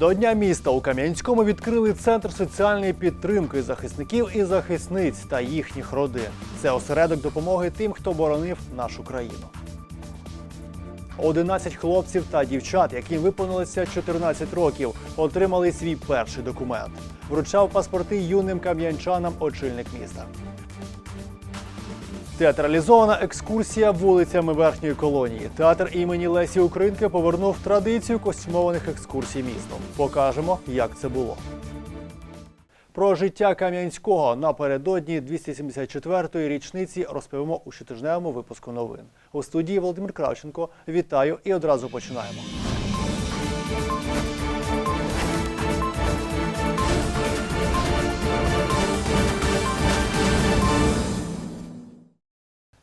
До Дня міста у Кам'янському відкрили центр соціальної підтримки захисників і захисниць та їхніх родин. Це осередок допомоги тим, хто боронив нашу країну. 11 хлопців та дівчат, яким виповнилося 14 років, отримали свій перший документ. Вручав паспорти юним кам'янчанам очільник міста. Театралізована екскурсія вулицями верхньої колонії. Театр імені Лесі Українки повернув традицію костюмованих екскурсій містом. Покажемо, як це було. Про життя Кам'янського напередодні 274-ї річниці розповімо у щотижневому випуску новин. У студії Володимир Кравченко. Вітаю і одразу починаємо.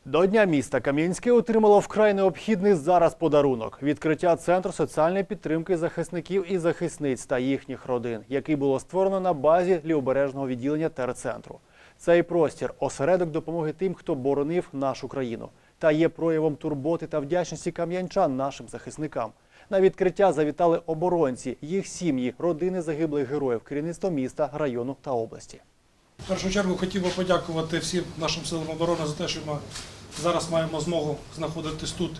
До Дня міста Кам'янське отримало вкрай необхідний зараз подарунок відкриття центру соціальної підтримки захисників і захисниць та їхніх родин, який було створено на базі лівобережного відділення терцентру. Цей простір осередок допомоги тим, хто боронив нашу країну, та є проявом турботи та вдячності кам'янчан нашим захисникам. На відкриття завітали оборонці, їх сім'ї, родини загиблих героїв, керівництво міста, району та області. В першу чергу хотів би подякувати всім нашим силам оборони за те, що ми зараз маємо змогу знаходитись тут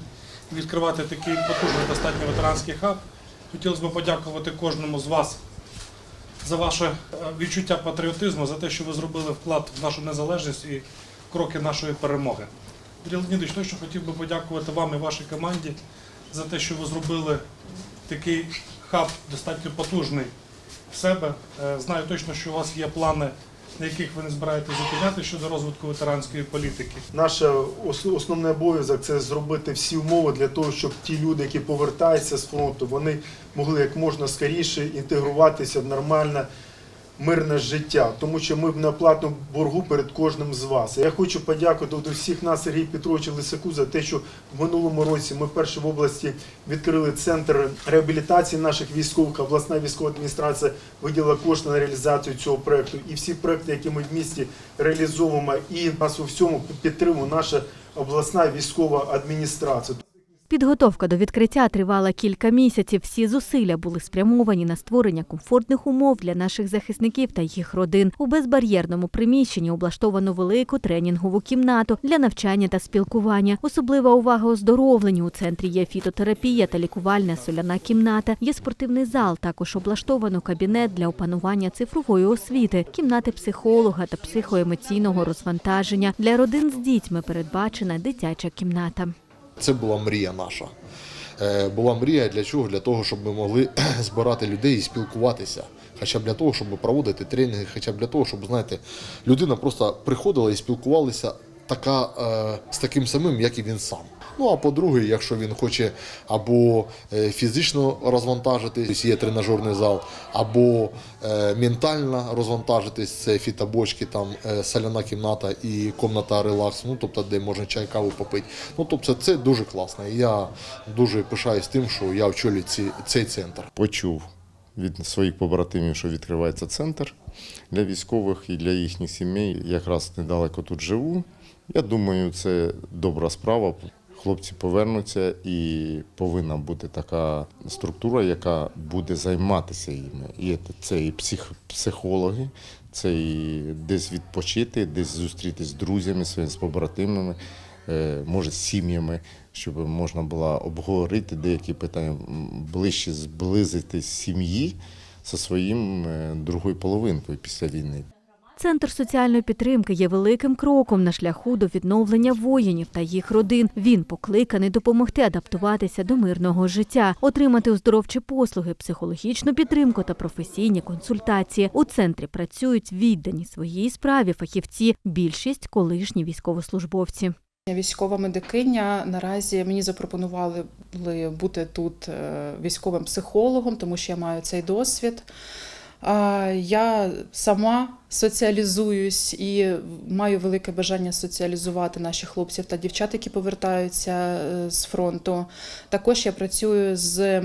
відкривати такий потужний достатньо ветеранський хаб. Хотілося б подякувати кожному з вас за ваше е, відчуття патріотизму, за те, що ви зробили вклад в нашу незалежність і кроки нашої перемоги. Андрій Леонідович, точно хотів би подякувати вам і вашій команді за те, що ви зробили такий хаб достатньо потужний в себе. Е, Знаю точно, що у вас є плани, на яких ви не збираєтесь зупиняти щодо розвитку ветеранської політики. Наш ос- основний обов'язок це зробити всі умови для того, щоб ті люди, які повертаються з фронту, вони могли як можна скоріше інтегруватися в нормальне мирне життя, тому що ми в неоплатному боргу перед кожним з вас. Я хочу подякувати всіх нас, Сергію Петровичу Лисаку, за те, що в минулому році ми вперше в області відкрили центр реабілітації наших військових. Обласна військова адміністрація виділила кошти на реалізацію цього проекту. І всі проекти, які ми в місті реалізовуємо, і нас у всьому підтримує наша обласна військова адміністрація. Підготовка до відкриття тривала кілька місяців. Всі зусилля були спрямовані на створення комфортних умов для наших захисників та їх родин. У безбар'єрному приміщенні облаштовано велику тренінгову кімнату для навчання та спілкування. Особлива увага оздоровленню. У центрі є фітотерапія та лікувальна соляна кімната. Є спортивний зал. Також облаштовано кабінет для опанування цифрової освіти, кімнати психолога та психоемоційного розвантаження. Для родин з дітьми передбачена дитяча кімната. Це була мрія наша. Е, Була мрія для чого? Для того, щоб ми могли збирати людей і спілкуватися. Хоча б для того, щоб проводити тренінги, хоча б для того, щоб знаєте, людина просто приходила і спілкувалася така, е, з таким самим, як і він сам. Ну а по-друге, якщо він хоче або е, фізично розвантажитись, є тренажерний зал, або е, ментально розвантажитись, це фітобочки, там е, соляна кімната і комната релаксу, ну тобто, де можна чай каву попити. Ну тобто, це дуже класно. Я дуже пишаюсь тим, що я очолюю ці, цей центр. почув від своїх побратимів, що відкривається центр для військових і для їхніх сімей. Якраз недалеко тут живу. Я думаю, це добра справа. Хлопці повернуться і повинна бути така структура, яка буде займатися їми. І це і псих, психологи, це і десь відпочити, десь зустрітися з друзями, своїми з побратимами, е, може, з сім'ями, щоб можна було обговорити деякі питання, ближче зблизити сім'ї зі своїм е, другою половинкою після війни. Центр соціальної підтримки є великим кроком на шляху до відновлення воїнів та їх родин. Він покликаний допомогти адаптуватися до мирного життя, отримати оздоровчі послуги, психологічну підтримку та професійні консультації. У центрі працюють віддані своїй справі фахівці, більшість колишні військовослужбовці. Військова медикиня наразі мені запропонували бути тут е, військовим психологом, тому що я маю цей досвід. Я сама соціалізуюсь і маю велике бажання соціалізувати наших хлопців та дівчат, які повертаються е, з фронту. Також я працюю з е,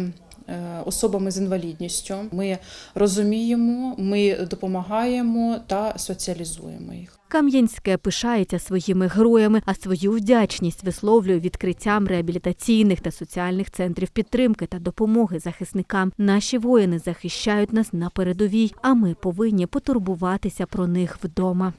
особами з інвалідністю. Ми розуміємо, ми допомагаємо та соціалізуємо їх. Кам'янське пишається своїми героями, а свою вдячність висловлює відкриттям реабілітаційних та соціальних центрів підтримки та допомоги захисникам. Наші воїни захищають нас на передовій, а ми повинні потурбуватися про них вдома.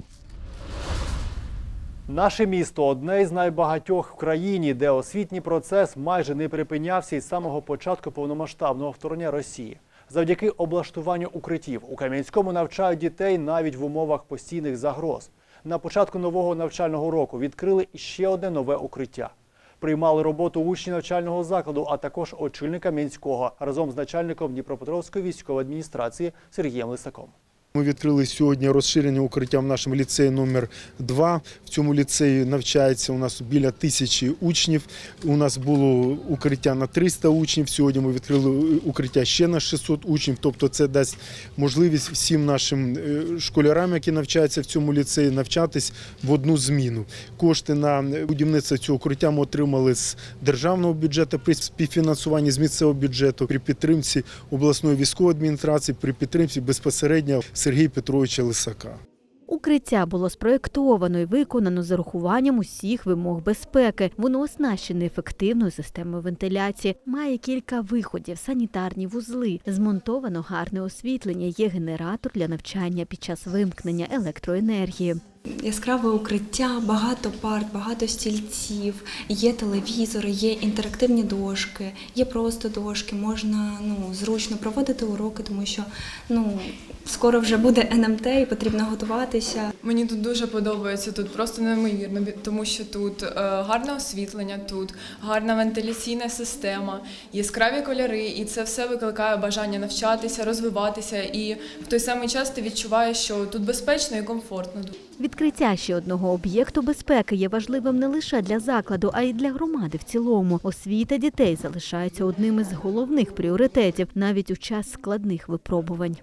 Наше місто одне із найбагатьох в країні, де освітній процес майже не припинявся із самого початку повномасштабного вторгнення Росії. Завдяки облаштуванню укриттів у Кам'янському навчають дітей навіть в умовах постійних загроз. На початку нового навчального року відкрили ще одне нове укриття. Приймали роботу учні навчального закладу, а також очільника Мінського разом з начальником Дніпропетровської військової адміністрації Сергієм Лисаком. Ми відкрили сьогодні розширене укриття в нашому ліцеї номер 2 В цьому ліцеї навчається у нас біля тисячі учнів. У нас було укриття на 300 учнів. Сьогодні ми відкрили укриття ще на 600 учнів. Тобто це дасть можливість всім нашим е, школярам, які навчаються в цьому ліцеї, навчатись в одну зміну. Кошти на будівництво цього укриття ми отримали з державного бюджету при співфінансуванні з місцевого бюджету при підтримці обласної військової адміністрації, при підтримці безпосередньо Сергія Петровича Лисака. Укриття було спроєктовано і виконано з урахуванням усіх вимог безпеки. Воно оснащене ефективною системою вентиляції, має кілька виходів, санітарні вузли, змонтовано гарне освітлення, є генератор для навчання під час вимкнення електроенергії. Яскраве укриття, багато парт, багато стільців, є телевізори, є інтерактивні дошки, є просто дошки, можна ну, зручно проводити уроки, тому що ну, скоро вже буде НМТ і потрібно готуватися. Мені тут дуже подобається, тут просто неймовірно, тому що тут е, гарне освітлення, тут гарна вентиляційна система, яскраві кольори, і це все викликає бажання навчатися, розвиватися. І в той самий час ти відчуваєш, що тут безпечно і комфортно. Відкриття ще одного об'єкту безпеки є важливим не лише для закладу, а й для громади в цілому. Освіта дітей залишається одним із головних пріоритетів навіть у час складних випробувань.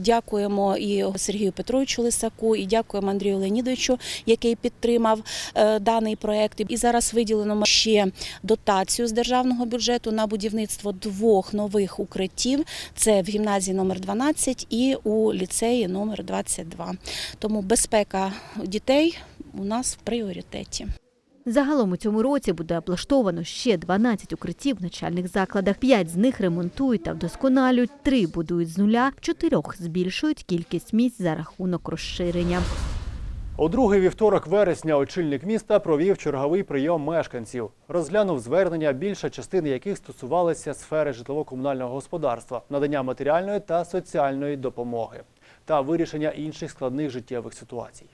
Дякуємо і Сергію Петровичу Лисаку, і дякуємо Андрію Леонідовичу, який підтримав е, даний проект. І зараз виділено ще дотацію з державного бюджету на будівництво двох нових укриттів. Це в гімназії номер 12 і у ліцеї номер 22. Тому безпека дітей у нас в пріоритеті. Загалом у цьому році буде облаштовано ще 12 укриттів в начальних закладах. П'ять з них ремонтують та вдосконалюють, три будують з нуля, чотирьох збільшують кількість місць за рахунок розширення. У другий вівторок вересня очільник міста провів черговий прийом мешканців. Розглянув звернення, більша частина яких стосувалася сфери житлово-комунального господарства, надання матеріальної та соціальної допомоги та вирішення інших складних життєвих ситуацій.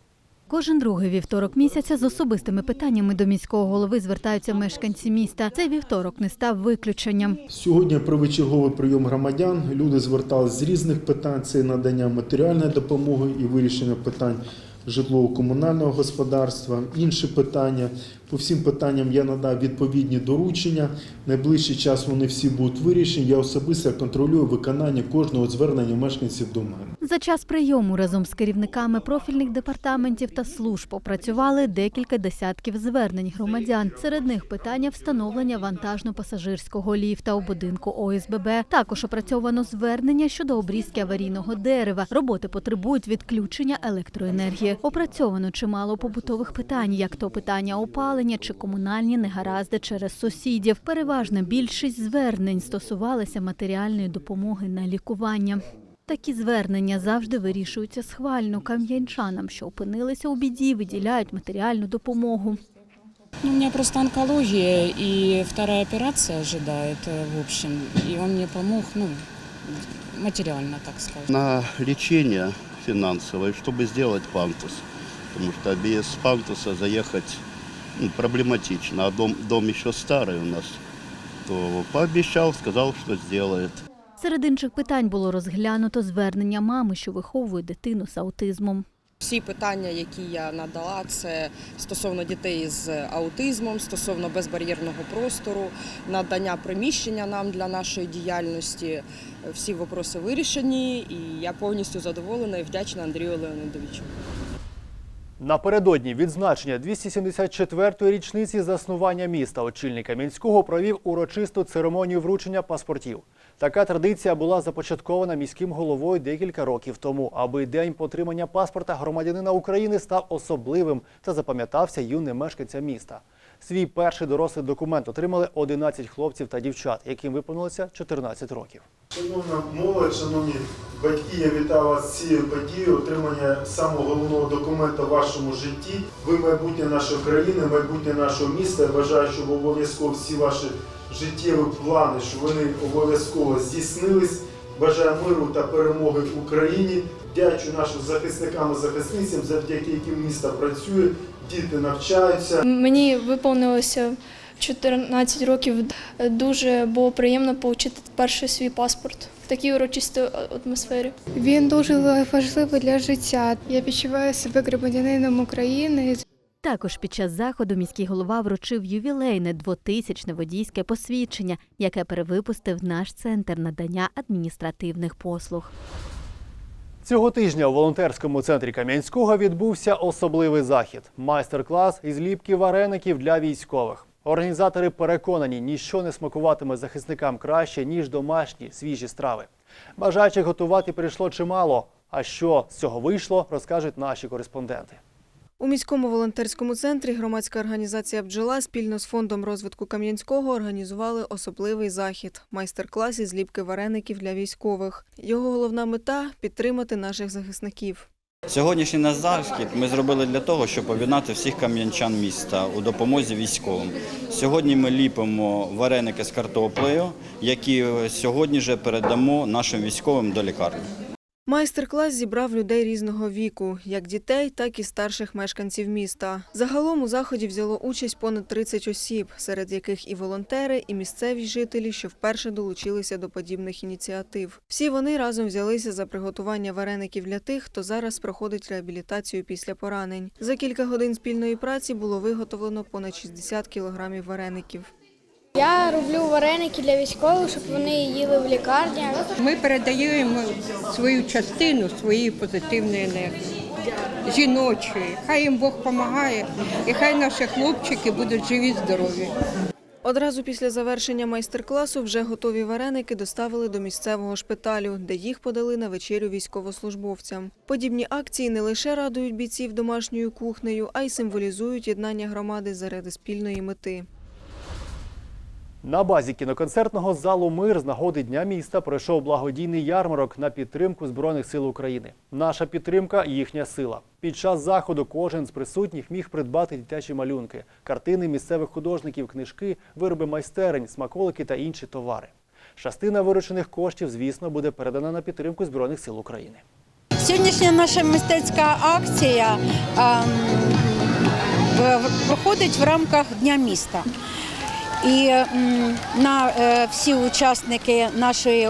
Кожен другий вівторок місяця з особистими питаннями до міського голови звертаються мешканці міста. Цей вівторок не став виключенням. Сьогодні провичерговий прийом громадян. Люди звертались з різних питань: це надання матеріальної допомоги і вирішення питань житлово-комунального господарства, інші питання. По всім питанням я надав відповідні доручення. Найближчий час вони всі будуть вирішені. Я особисто контролюю виконання кожного звернення мешканців до мене. За час прийому разом з керівниками профільних департаментів та служб опрацювали декілька десятків звернень громадян. Серед них питання встановлення вантажно-пасажирського ліфта у будинку ОСББ. Також опрацьовано звернення щодо обрізки аварійного дерева. Роботи потребують відключення електроенергії. Опрацьовано чимало побутових питань, як то питання опалення чи комунальні негаразди через сусідів. Переважна більшість звернень стосувалися матеріальної допомоги на лікування. Такі звернення завжди вирішуються схвально. Кам'янчанам, що опинилися у біді, виділяють матеріальну допомогу. Ну, у меня просто онкология и вторая операция ожидает, в общем. И он мне помог, ну, материально, так сказать. на лечение финансовое, чтобы сделать пантус. Потому что без пантуса заехать ну, проблематично. А дом, дом еще старый у нас. То пообещал, сказал, что сделает. Серед інших питань було розглянуто звернення мами, що виховує дитину з аутизмом. Всі питання, які я надала, це стосовно дітей з аутизмом, стосовно безбар'єрного простору, надання приміщення нам для нашої діяльності. Всі вопроси вирішені, і я повністю задоволена і вдячна Андрію Леонідовичу. Напередодні відзначення 274-ї річниці заснування міста очільника мінського провів урочисту церемонію вручення паспортів. Така традиція була започаткована міським головою декілька років тому, аби день потримання паспорта громадянина України став особливим та запам'ятався юним мешканцям міста. Свій перший дорослий документ отримали 11 хлопців та дівчат, яким виповнилося 14 років. Шановна молодь, шановні батьки, я вітаю вас з цією подією, отримання самого головного документа в вашому житті. Ви майбутнє нашої країни, майбутнє нашого міста. Я бажаю, щоб обов'язково всі ваші життєві плани, щоб вони обов'язково здійснились. Бажаю миру та перемоги в Україні. Дячу нашим захисникам і захисницям, завдяки яким місто працює, діти навчаються. Мені виповнилося 14 років. Дуже було приємно отримати перший свій паспорт в такій урочистій атмосфері. Він дуже важливий для життя. Я відчуваю себе громадянином України. Також під час заходу міський голова вручив ювілейне двотисячне водійське посвідчення, яке перевипустив наш центр надання адміністративних послуг. Цього тижня у волонтерському центрі Кам'янського відбувся особливий захід – майстер-клас із ліпки вареників для військових. Організатори переконані, ніщо не смакуватиме захисникам краще, ніж домашні свіжі страви. Бажаючих готувати прийшло чимало. А що з цього вийшло, розкажуть наші кореспонденти. У міському волонтерському центрі громадська організація Бджола спільно з фондом розвитку Кам'янського організували особливий захід майстер-клас із ліпки вареників для військових. Його головна мета підтримати наших захисників. Сьогоднішній наш захід ми зробили для того, щоб об'єднати всіх кам'янчан міста у допомозі військовим. Сьогодні ми ліпимо вареники з картоплею, які сьогодні же передамо нашим військовим до лікарні. Майстер-клас зібрав людей різного віку, як дітей, так і старших мешканців міста. Загалом у заході взяло участь понад 30 осіб, серед яких і волонтери, і місцеві жителі, що вперше долучилися до подібних ініціатив. Всі вони разом взялися за приготування вареників для тих, хто зараз проходить реабілітацію після поранень. За кілька годин спільної праці було виготовлено понад 60 кілограмів вареників. Я роблю вареники для військових, щоб вони їли в лікарнях. Ми передаємо свою частину своєї позитивної енергії, жіночої. Хай їм Бог допомагає, і хай наші хлопчики будуть живі, здорові. Одразу після завершення майстер-класу вже готові вареники доставили до місцевого шпиталю, де їх подали на вечерю військовослужбовцям. Подібні акції не лише радують бійців домашньою кухнею, а й символізують єднання громади заради спільної мети. На базі кіноконцертного залу Мир з нагоди Дня міста пройшов благодійний ярмарок на підтримку Збройних сил України. Наша підтримка їхня сила. Під час заходу кожен з присутніх міг придбати дитячі малюнки, картини місцевих художників, книжки, вироби майстерень, смаколики та інші товари. Частина виручених коштів, звісно, буде передана на підтримку Збройних сил України. Сьогоднішня наша мистецька акція ем, в- проходить в рамках Дня міста. І на е, всі учасники нашої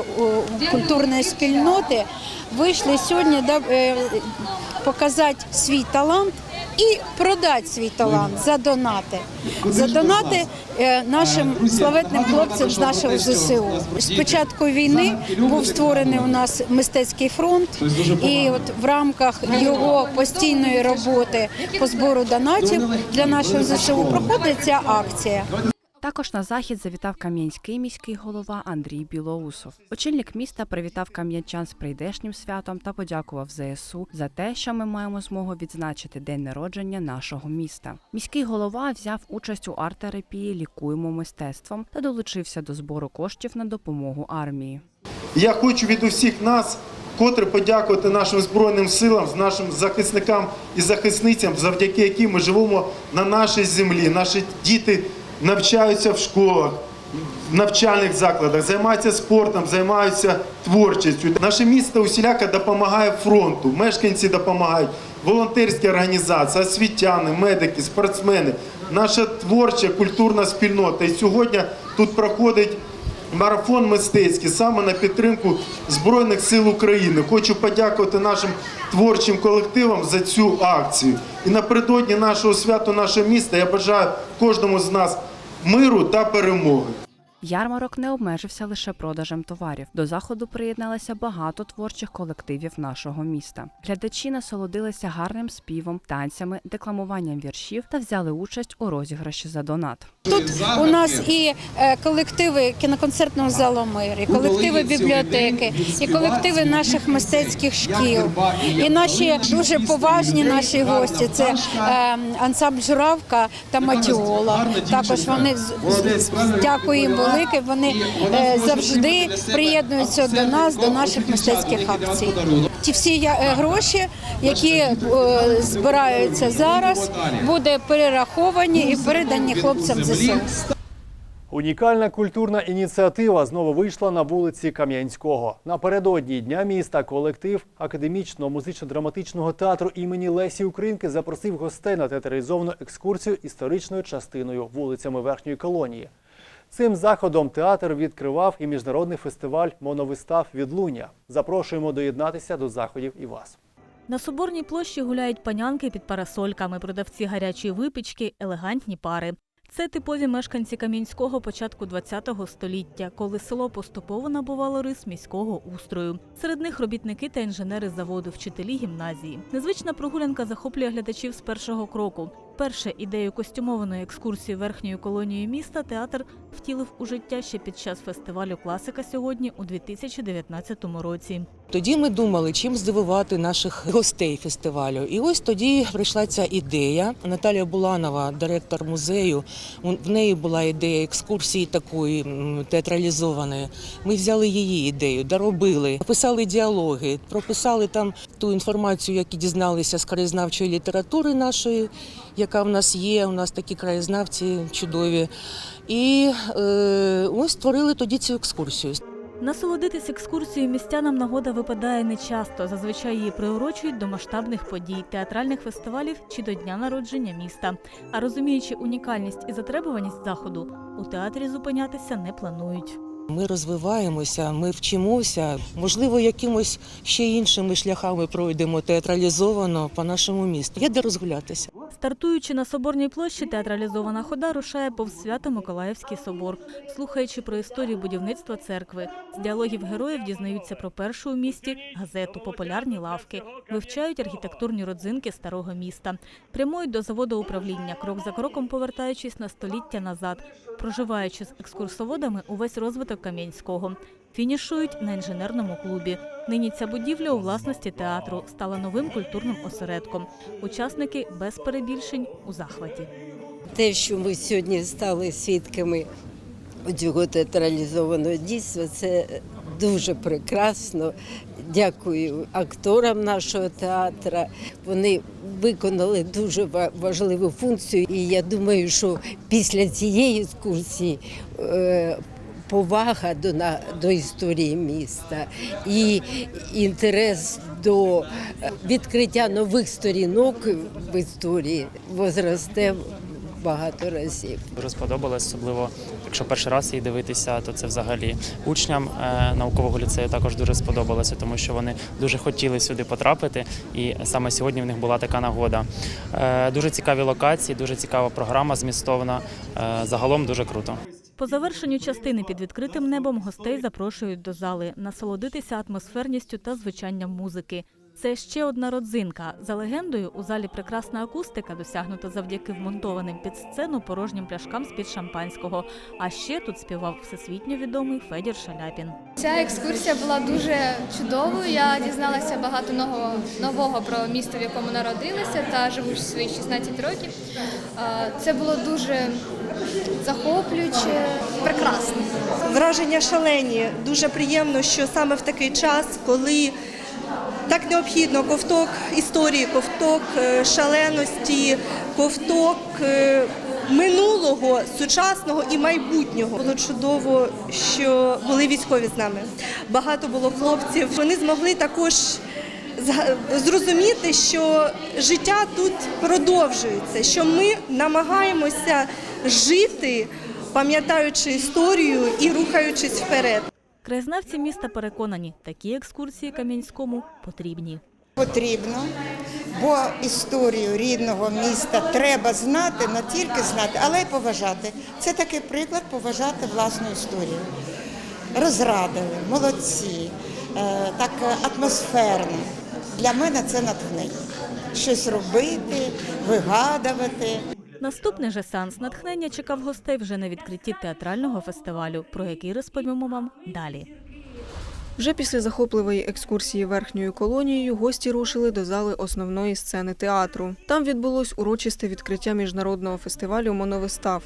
культурної спільноти вийшли сьогодні е, показати свій талант і продати свій талант за донати. За донати е, нашим славетним хлопцям з нашого ЗСУ. З початку війни був створений у нас мистецький фронт, і от в рамках його постійної роботи по збору донатів для нашого ЗСУ проходить ця акція. Також на захід завітав кам'янський міський голова Андрій Білоусов. Очільник міста привітав кам'янчан з прийдешнім святом та подякував ЗСУ за те, що ми маємо змогу відзначити день народження нашого міста. Міський голова взяв участь у арт-терапії Лікуємо мистецтвом та долучився до збору коштів на допомогу армії. Я хочу від усіх нас котре подякувати нашим збройним силам, нашим захисникам і захисницям, завдяки яким ми живемо на нашій землі. Наші діти навчаються в школах, в навчальних закладах, займаються спортом, займаються творчістю. Наше місто усіляка допомагає фронту, мешканці допомагають, волонтерські організації, освітяни, медики, спортсмени, наша творча культурна спільнота. І сьогодні тут проходить марафон мистецький саме на підтримку Збройних сил України. Хочу подякувати нашим творчим колективам за цю акцію. І напередодні нашого святу, нашого міста я бажаю кожному з нас миру та перемоги. Ярмарок не обмежився лише продажем товарів. До заходу приєдналося багато творчих колективів нашого міста. Глядачі насолодилися гарним співом, танцями, декламуванням віршів та взяли участь у розіграші за донат. Тут у нас і е, колективи кіноконцертного залу «Мир», і колективи бібліотеки, і колективи наших мистецьких шкіл, і наші дуже поважні наші гості. Це е, ансамбль Журавка та Матіола. Також вони з- велике. Вони е, завжди приєднуються до нас, до наших мистецьких акцій. Ті всі е, гроші, які е, збираються зараз, буде перераховані і передані хлопцям ЗСУ. Унікальна культурна ініціатива знову вийшла на вулиці Кам'янського. Напередодні дня міста колектив академічного музично-драматичного театру імені Лесі Українки запросив гостей на театралізовану екскурсію історичною частиною вулицями верхньої колонії. Цим заходом театр відкривав і міжнародний фестиваль моновистав відлуння. Запрошуємо доєднатися до заходів і вас. На Соборній площі гуляють панянки під парасольками, продавці гарячої випічки, елегантні пари. Це типові мешканці Кам'янського початку ХХ століття, коли село поступово набувало рис міського устрою. Серед них робітники та інженери заводу, вчителі гімназії. Незвична прогулянка захоплює глядачів з першого кроку. Перше ідею костюмованої екскурсії верхньою колонією міста театр втілив у життя ще під час фестивалю Класика сьогодні у 2019 році. Тоді ми думали, чим здивувати наших гостей фестивалю. І ось тоді прийшла ця ідея. Наталія Буланова, директор музею, в неї була ідея екскурсії такої театралізованої. Ми взяли її ідею, доробили, писали діалоги, прописали там ту інформацію, яку дізналися з краєзнавчої літератури нашої, яка в нас є. У нас такі краєзнавці чудові. І е, ось створили тоді цю екскурсію. Насолодитись екскурсією містянам нагода випадає нечасто. Зазвичай її приурочують до масштабних подій, театральних фестивалів чи до дня народження міста. А розуміючи унікальність і затребуваність заходу, у театрі зупинятися не планують. Ми розвиваємося, ми вчимося. Можливо, якимось ще іншими шляхами пройдемо театралізовано по нашому місту. Є де розгулятися. Стартуючи на Соборній площі, театралізована хода рушає повз Свято-Миколаївський собор. Слухаючи про історію будівництва церкви, з діалогів героїв дізнаються про першу у місті газету, популярні лавки, вивчають архітектурні родзинки старого міста, прямують до заводу управління, крок за кроком повертаючись на століття назад, проживаючи з екскурсоводами увесь розвиток Кам'янського. Фінішують на інженерному клубі. Нині ця будівля у власності театру стала новим культурним осередком. Учасники без перебільшень у захваті. Те, що ми сьогодні стали свідками цього театралізованого дійства, це дуже прекрасно. Дякую акторам нашого театру. Вони виконали дуже важливу функцію. І я думаю, що після цієї екскурсії е, повага до, на, до історії міста і інтерес до е, відкриття нових сторінок в історії возросте багато разів. Дуже сподобалось, особливо якщо перший раз її дивитися, то це взагалі учням е, наукового ліцею також дуже сподобалося, тому що вони дуже хотіли сюди потрапити, і саме сьогодні в них була така нагода. Е, Дуже цікаві локації, дуже цікава програма змістовна. Загалом дуже круто. По завершенню частини під відкритим небом гостей запрошують до зали насолодитися атмосферністю та звучанням музики. Це ще одна родзинка. За легендою, у залі прекрасна акустика досягнута завдяки вмонтованим під сцену порожнім пляшкам з-під шампанського. А ще тут співав всесвітньо відомий Федір Шаляпін. Ця екскурсія була дуже чудовою. Я дізналася багато нового, нового про місто, в якому народилася та живу свої 16 років. Це було дуже захоплююче, прекрасно. Враження шалені. Дуже приємно, що саме в такий час, коли так необхідно ковток історії, ковток е, шаленості, ковток е, минулого, сучасного і майбутнього. Було чудово, що були військові з нами. Багато було хлопців. Вони змогли також зрозуміти, що життя тут продовжується, що ми намагаємося жити, пам'ятаючи історію і рухаючись вперед. Краєзнавці міста переконані, такі екскурсії Кам'янському потрібні. Потрібно, бо історію рідного міста треба знати, не тільки знати, але й поважати. Це такий приклад поважати власну історію. Розрадили, молодці, е, так атмосферно. Для мене це натхнення. Щось робити, вигадувати. Наступний же сеанс натхнення чекав гостей вже на відкритті театрального фестивалю, про який розповімо вам далі. Вже після захопливої екскурсії верхньою колонією гості рушили до зали основної сцени театру. Там відбулось урочисте відкриття міжнародного фестивалю моновистав.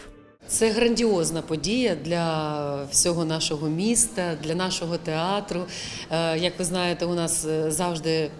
Це грандіозна подія для всього нашого міста, для нашого театру. Е, Як ви знаєте, у нас е, завжди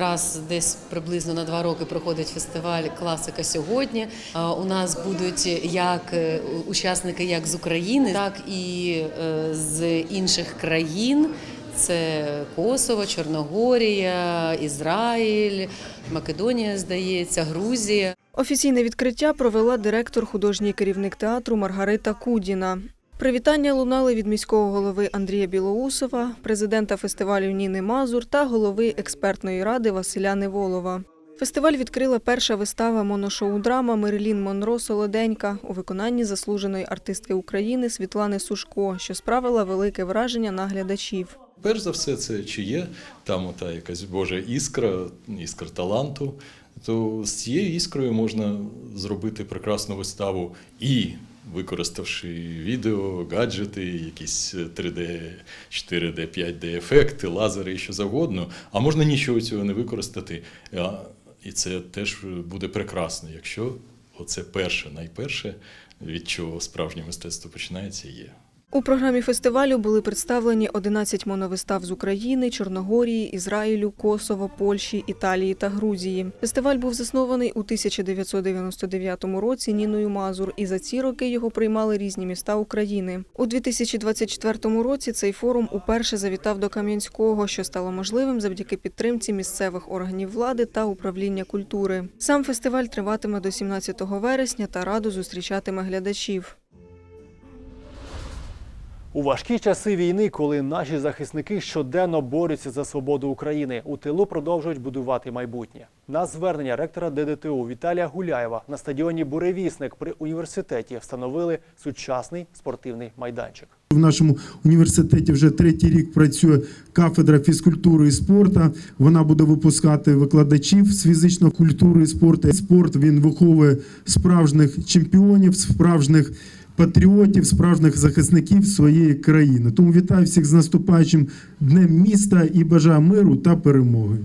раз десь приблизно на два роки проходить фестиваль Класика сьогодні. Е, У нас будуть як е, учасники як з України, так і е, з інших країн. Це Косово, Чорногорія, Ізраїль, Македонія, здається, Грузія. Офіційне відкриття провела директор художній керівник театру Маргарита Кудіна. Привітання лунали від міського голови Андрія Білоусова, президента фестивалю Ніни Мазур та голови експертної ради Василя Неволова. Фестиваль відкрила перша вистава моношоу-драма Мерилін Монро Солоденька у виконанні заслуженої артистки України Світлани Сушко, що справила велике враження на глядачів. Перш за все, це чи є там ота якась Божа іскра, іскра таланту, то з цією іскрою можна зробити прекрасну виставу і використавши відео, гаджети, якісь 3D, 4D, 5D ефекти, лазери і що завгодно. А можна нічого цього не використати. І це теж буде прекрасно, якщо оце перше, найперше, від чого справжнє мистецтво починається, є. У програмі фестивалю були представлені 11 моновистав з України, Чорногорії, Ізраїлю, Косово, Польщі, Італії та Грузії. Фестиваль був заснований у 1999 році Ніною Мазур, і за ці роки його приймали різні міста України. У 2024 році цей форум уперше завітав до Кам'янського, що стало можливим завдяки підтримці місцевих органів влади та управління культури. Сам фестиваль триватиме до 17 вересня та раду зустрічатиме глядачів. У важкі часи війни, коли наші захисники щоденно борються за свободу України, у тилу продовжують будувати майбутнє. На звернення ректора ДДТУ Віталія Гуляєва на стадіоні Буревісник при університеті встановили сучасний спортивний майданчик. В нашому університеті вже третій рік працює кафедра фізкультури і спорту. Вона буде випускати викладачів з фізичної культури і спорту. Спорт він виховує справжніх чемпіонів, справжніх патріотів, справжніх захисників своєї країни. Тому вітаю всіх з наступаючим днем міста і бажаю миру та перемоги.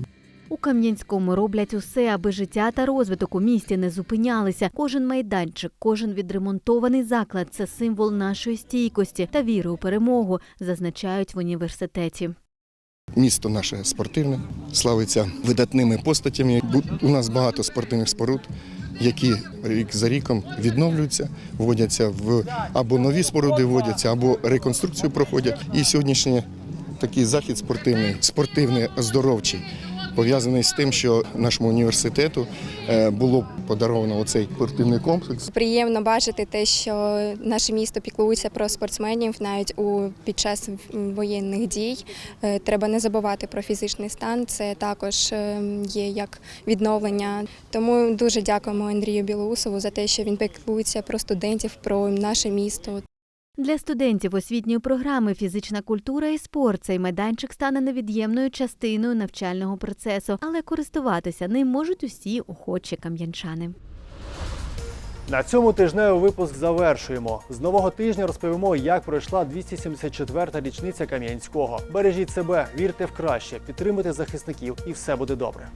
У Кам'янському роблять усе, аби життя та розвиток у місті не зупинялися. Кожен майданчик, кожен відремонтований заклад це символ нашої стійкості та віри у перемогу, зазначають в університеті. Місто наше спортивне, славиться видатними постатями. Бу- У нас багато спортивних споруд, які рік за ріком відновлюються, вводяться в або нові споруди вводяться, або реконструкцію проходять. І сьогоднішній такий захід спортивний, спортивний, оздоровчий, пов'язаний з тим, що нашому університету е, було подаровано оцей спортивний комплекс. Приємно бачити те, що наше місто піклується про спортсменів навіть у під час воєнних дій. Е, Треба не забувати про фізичний стан. Це також е, є як відновлення. Тому дуже дякуємо Андрію Білоусову за те, що він піклується про студентів, про наше місто. Для студентів освітньої програми Фізична культура і спорт цей майданчик стане невід'ємною частиною навчального процесу, але користуватися ним можуть усі охочі кам'янчани. На цьому тижневий випуск завершуємо. З нового тижня розповімо, як пройшла 274-та річниця Кам'янського. Бережіть себе, вірте в краще, підтримуйте захисників, і все буде добре.